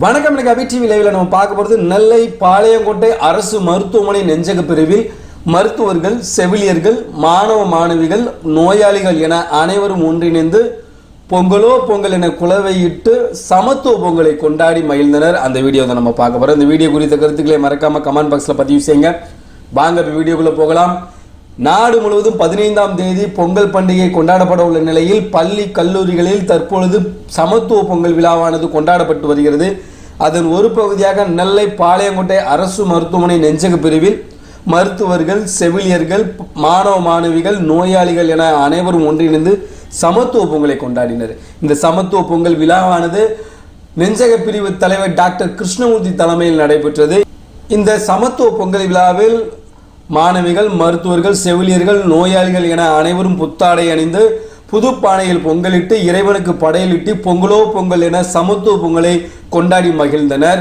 வணக்கம் எனக்கு அபி டிவி லைவில் நம்ம பார்க்க போகிறது நெல்லை பாளையங்கோட்டை அரசு மருத்துவமனை நெஞ்சக பிரிவில் மருத்துவர்கள் செவிலியர்கள் மாணவ மாணவிகள் நோயாளிகள் என அனைவரும் ஒன்றிணைந்து பொங்கலோ பொங்கல் என குலவையிட்டு சமத்துவ பொங்கலை கொண்டாடி மகிழ்ந்தனர். அந்த வீடியோ தான் நம்ம பார்க்க போகிறோம் இந்த வீடியோ குறித்த கருத்துக்களை மறக்காமல் கமெண்ட் பாக்ஸில் பதிவு செய்யுங்க. வாங்க இப்போ வீடியோக்குள்ளே போகலாம். நாடு முழுவதும் பதினைந்தாம் தேதி பொங்கல் பண்டிகை கொண்டாடப்பட உள்ள நிலையில் பள்ளி கல்லூரிகளில் தற்பொழுது சமத்துவ பொங்கல் விழாவானது கொண்டாடப்பட்டு வருகிறது. அதன் ஒரு பகுதியாக நெல்லை பாளையங்கோட்டை அரசு மருத்துவமனை நெஞ்சக பிரிவில் மருத்துவர்கள் செவிலியர்கள் மாணவ மாணவிகள் நோயாளிகள் என அனைவரும் ஒன்றிணைந்து சமத்துவ பொங்கலை கொண்டாடினர். இந்த சமத்துவ பொங்கல் விழாவானது நெஞ்சக பிரிவு தலைவர் டாக்டர் கிருஷ்ணமூர்த்தி தலைமையில் நடைபெற்றது. இந்த சமத்துவ பொங்கல் விழாவில் மாணவிகள் மருத்துவர்கள் செவிலியர்கள் நோயாளிகள் என அனைவரும் புத்தாடை அணிந்து புது பானையில் பொங்கலிட்டு இறைவனுக்கு படையலிட்டு பொங்கலோ பொங்கல் என சமத்துவ பொங்கலை கொண்டாடி மகிழ்ந்தனர்.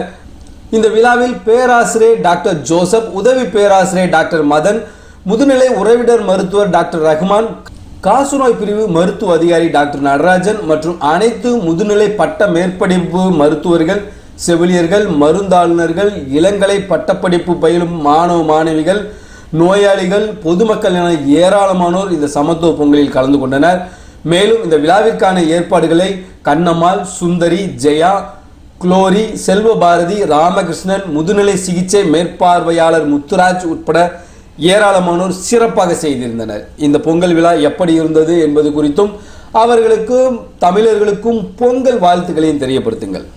இந்த விழாவில் பேராசிரியர் டாக்டர் ஜோசப் உதவி பேராசிரியர் டாக்டர் மதன் முதுநிலை உறவினர் மருத்துவர் டாக்டர் ரஹ்மான் காசுநோய் பிரிவு மருத்துவ அதிகாரி டாக்டர் நடராஜன் மற்றும் அனைத்து முதுநிலை பட்ட மேற்படிப்பு மருத்துவர்கள் செவிலியர்கள் மருந்தாளுநர்கள் இளங்கலை பட்டப்படிப்பு பயிலும் மாணவ மாணவிகள் நோயாளிகள் பொதுமக்கள் என ஏராளமானோர் இந்த சமத்துவ பொங்கலில் கலந்து கொண்டனர். மேலும் இந்த விழாவிற்கான ஏற்பாடுகளை கண்ணம்மாள் சுந்தரி ஜெயா குளோரி செல்வபாரதி ராமகிருஷ்ணன் முதுநிலை சிகிச்சை மேற்பார்வையாளர் முத்துராஜ் உட்பட ஏராளமானோர் சிறப்பாக செய்திருந்தனர். இந்த பொங்கல் விழா எப்படி இருந்தது என்பது குறித்தும் அவர்களுக்கும் தமிழர்களுக்கும் பொங்கல் வாழ்த்துக்களையும் தெரியப்படுத்துங்கள்.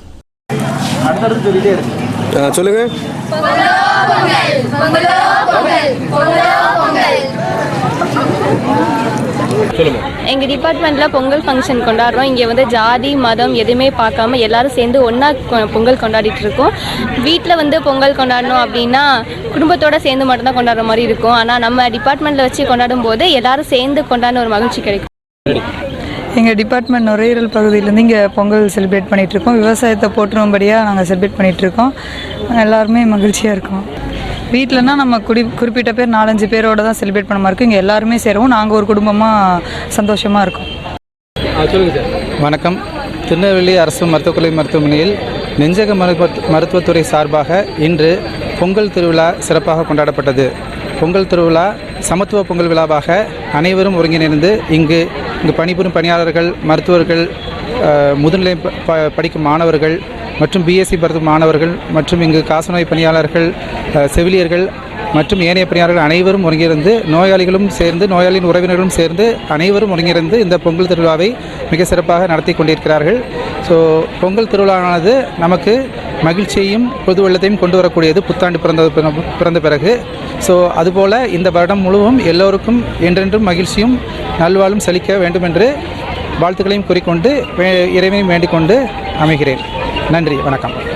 சொல்லுங்க. எங்கள் டிபார்ட்மெண்ட்டில் பொங்கல் ஃபங்க்ஷன் கொண்டாடுறோம். இங்கே வந்து ஜாதி மதம் எதுவுமே பார்க்காம எல்லாரும் சேர்ந்து ஒன்றா பொங்கல் கொண்டாடிட்டு இருக்கோம். வீட்டில் வந்து பொங்கல் கொண்டாடணும் அப்படின்னா குடும்பத்தோட சேர்ந்து மட்டும்தான் கொண்டாடுற மாதிரி இருக்கும். ஆனால் நம்ம டிபார்ட்மெண்ட்டில் வச்சு கொண்டாடும் போது எல்லாரும் சேர்ந்து கொண்டாடின ஒரு மகிழ்ச்சி கிடைக்கும். எங்கள் டிபார்ட்மெண்ட் நுரையீரல் பகுதியிலேருந்து இங்கே பொங்கல் செலிப்ரேட் பண்ணிகிட்ருக்கோம் விவசாயத்தை போற்றும்படியாக நாங்கள் செலிப்ரேட் பண்ணிகிட்ருக்கோம் எல்லாருமே மகிழ்ச்சியாக இருக்கோம். வீட்டிலனா நம்ம குடி குறிப்பிட்ட பேர் நாலஞ்சு பேரோட தான் செலிப்ரேட் பண்ண மாதிரி இருக்கும் இங்கே எல்லாருமே சேருவோம். நாங்கள் ஒரு குடும்பமாக சந்தோஷமாக இருக்கோம். வணக்கம். திருநெல்வேலி அரசு மருத்துவக் கல்லூரி மருத்துவமனையில் நெஞ்சக மருத்துவ மருத்துவத்துறை சார்பாக இன்று பொங்கல் திருவிழா சிறப்பாக கொண்டாடப்பட்டது. பொங்கல் திருவிழா சமத்துவ பொங்கல் விழாவாக அனைவரும் ஒருங்கிணைந்து இங்கு இங்கு பணிபுரியும் பணியாளர்கள் மருத்துவர்கள் முதுநிலை ப- ப- படிக்கும் மாணவர்கள் மற்றும் பிஎஸ்சி பருத்து மாணவர்கள் மற்றும் இங்கு காசநோய் பணியாளர்கள் செவிலியர்கள் மற்றும் ஏனைய பணியாளர்கள் அனைவரும் ஒருங்கிணைந்து நோயாளிகளும் சேர்ந்து நோயாளியின் உறவினர்களும் சேர்ந்து அனைவரும் ஒருங்கிணைந்து இந்த பொங்கல் திருவிழாவை மிக சிறப்பாக நடத்தி கொண்டிருக்கிறார்கள். ஸோ பொங்கல் திருவிழாவானது நமக்கு மகிழ்ச்சியையும் பொது வெள்ளத்தையும் கொண்டு வரக்கூடியது புத்தாண்டு பிறந்த பிற- பிறந்த பிறகு. ஸோ அதுபோல் இந்த வருடம் முழுவதும் எல்லோருக்கும் என்றென்றும் மகிழ்ச்சியும் நல்வாழ்வும் செழிக்க வேண்டும் என்று வாழ்த்துக்களையும் கூறிக்கொண்டு இறைவனையும் வேண்டிக் கொண்டு அமைகிறேன். நன்றி வணக்கம்.